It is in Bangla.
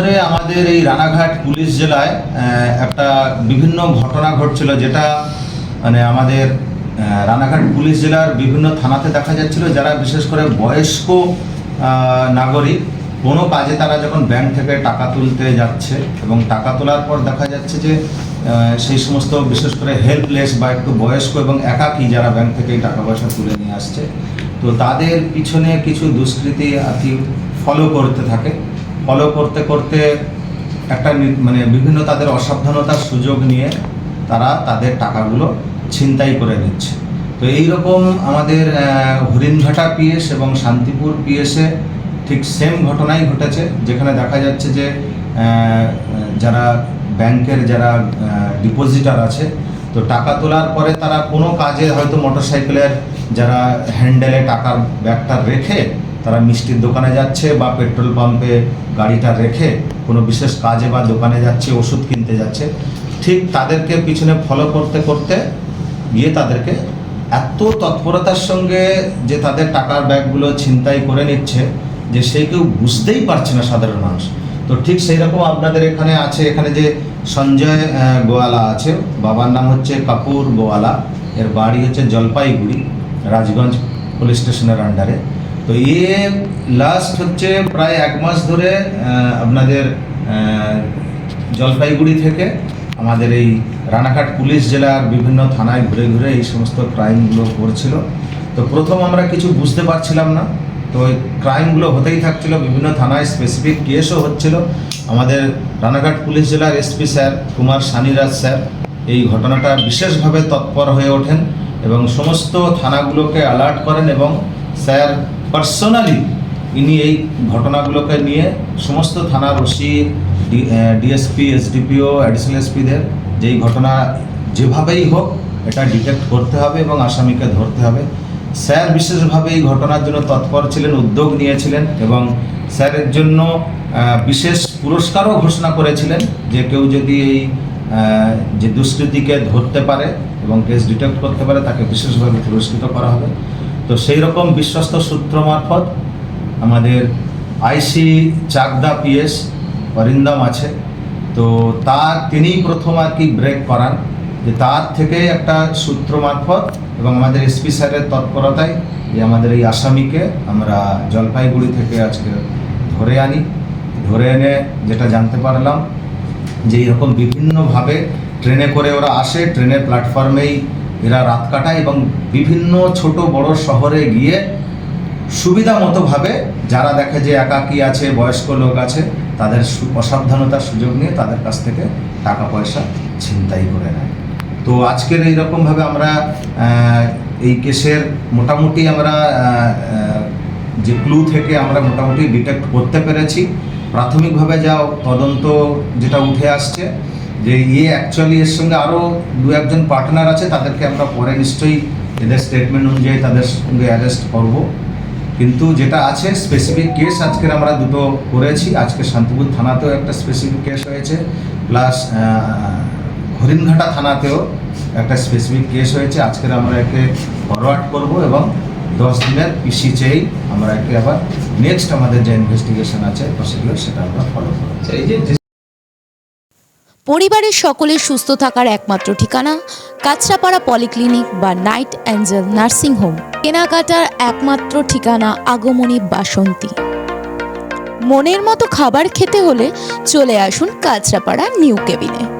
ধরে আমাদের এই রানাঘাট পুলিশ জেলায় একটা বিভিন্ন ঘটনা ঘটছিল যেটা মানে আমাদের রানাঘাট পুলিশ জেলার বিভিন্ন থানাতে দেখা যাচ্ছিল, যারা বিশেষ করে বয়স্ক নাগরিক, কোনো কাজে তারা যখন ব্যাংক থেকে টাকা তুলতে যাচ্ছে এবং টাকা তোলার পর দেখা যাচ্ছে যে সেই সমস্ত বিশেষ করে হেল্পলেস বা একটু বয়স্ক এবং একাকী যারা ব্যাংক থেকে টাকা পয়সা তুলে নিয়ে আসছে, তো তাদের পিছনে কিছু দুষ্কৃতী কি ফলো করতে থাকে। ফলো করতে করতে একটা মানে বিভিন্ন তাদের অসাবধানতার সুযোগ নিয়ে তারা তাদের টাকাগুলো ছিনতাই করে নিচ্ছে। তো এই রকম আমাদের হরিণঘাটা পিএস এবং শান্তিপুর পিএসে ঠিক সেম ঘটনাই ঘটেছে, যেখানে দেখা যাচ্ছে যে যারা ব্যাংকের যারা ডিপোজিটার আছে, তো টাকা তোলার পরে তারা কোনো কাজে হয়তো মোটরসাইকেলের যারা হ্যান্ডেলে টাকার ব্যাগটা রেখে তারা মিষ্টির দোকানে যাচ্ছে বা পেট্রোল পাম্পে গাড়িটা রেখে কোনো বিশেষ কাজে বা দোকানে যাচ্ছে, ওষুধ কিনতে যাচ্ছে, ঠিক তাদেরকে পিছনে ফলো করতে করতে গিয়ে তাদেরকে এত তৎপরতার সঙ্গে যে তাদের টাকার ব্যাগগুলো ছিনতাই করে নিচ্ছে যে সে কেউ বুঝতেই পারছে না সাধারণ মানুষ। তো ঠিক সেই রকম আপনাদের এখানে আছে, এখানে যে সঞ্জয় গোয়ালা আছে, বাবার নাম হচ্ছে কাপুর গোয়ালা, এর বাড়ি হচ্ছে জলপাইগুড়ি, রাজগঞ্জ পুলিশ স্টেশনের আন্ডারে তো ইয়ে লাস্ট হচ্ছে প্রায় এক মাস ধরে আপনাদের জলপাইগুড়ি থেকে আমাদের এই রানাঘাট পুলিশ জেলার বিভিন্ন থানায় ঘুরে ঘুরে এই সমস্ত ক্রাইমগুলো করছিল। তো প্রথম আমরা কিছু বুঝতে পারছিলাম না। তো ওই ক্রাইমগুলো হতেই থাকছিল, বিভিন্ন থানায় স্পেসিফিক কেসও হচ্ছিল। আমাদের রানাঘাট পুলিশ জেলার SP sir Kumar Saniraj sir এই ঘটনাটা বিশেষভাবে তৎপর হয়ে ওঠেন এবং সমস্ত থানাগুলোকে অ্যালার্ট করেন এবং স্যার পার্সোনালি ইনি এই ঘটনাগুলোকে নিয়ে সমস্ত থানার ওসি ডিএসপি এসডিপিও অ্যাডিশনাল এসপিদের যে এই ঘটনা যেভাবেই হোক এটা ডিটেক্ট করতে হবে এবং আসামিকে ধরতে হবে। স্যার বিশেষভাবে এই ঘটনার জন্য তৎপর ছিলেন, উদ্যোগ নিয়েছিলেন এবং স্যারের জন্য বিশেষ পুরস্কারও ঘোষণা করেছিলেন যে কেউ যদি এই যে দুষ্কৃতিকে ধরতে পারে এবং কেস ডিটেক্ট করতে পারে, তাকে বিশেষভাবে পুরস্কৃত করা হবে। তো সেই রকম বিশ্বস্ত সূত্র মারফত আমাদের আইসি চাকদা পিএস অরিন্দম আছে। তো তার তিনিই প্রথম আর কি ব্রেক করান। যে তার থেকে একটা সূত্র মারফত এবং আমাদের এসপি স্যারের তৎপরতায় যে আমাদের এই আসামিকে আমরা জলপাইগুড়ি থেকে আজকে ধরে আনি। ধরে এনে যেটা জানতে পারলাম যে এরকম বিভিন্নভাবে ট্রেনে করে ওরা আসে, ট্রেনের প্ল্যাটফর্মেই এরা রাত কাটায় এবং বিভিন্ন ছোট বড় শহরে গিয়ে সুবিধা মতোভাবে যারা দেখে যে একাকী আছে, বয়স্ক লোক আছে, তাদের অসাবধানতার সুযোগ নিয়ে তাদের কাছ থেকে টাকা পয়সা ছিনতাই করে নেয়। তো আজকের এইরকমভাবে আমরা এই কেসের মোটামুটি আমরা যে ক্লু থেকে আমরা মোটামুটি ডিটেক্ট করতে পেরেছি। প্রাথমিকভাবে যা তদন্ত যেটা উঠে আসছে যে ইয়ে অ্যাকচুয়ালি এর সঙ্গে আরও দু একজন পার্টনার আছে, তাদেরকে আমরা পরে নিশ্চয়ই এদের স্টেটমেন্ট অনুযায়ী তাদের সঙ্গে অ্যারেস্ট করব। কিন্তু যেটা আছে স্পেসিফিক কেস আজকের আমরা দুটো করেছি। আজকে শান্তিপুর থানাতেও একটা স্পেসিফিক কেস হয়েছে প্লাস হরিণঘাটা থানাতেও একটা স্পেসিফিক কেস হয়েছে। আজকের আমরা একে ফরওয়ার্ড করব এবং দশ দিনের পিসি চেয়েই আমরা একে আবার নেক্সট আমাদের যে ইনভেস্টিগেশন আছে প্রসিডিওর সেটা আমরা ফলো করব। যে পরিবারের সকলের সুস্থ থাকার একমাত্র ঠিকানা কাছড়াপাড়া পলিক্লিনিক বা নাইট অ্যাঞ্জেল নার্সিং হোম। কেনাকাটার একমাত্র ঠিকানা আগমনী বাসন্তী। মনের মতো খাবার খেতে হলে চলে আসুন কাছড়াপাড়া নিউ কেবিনে।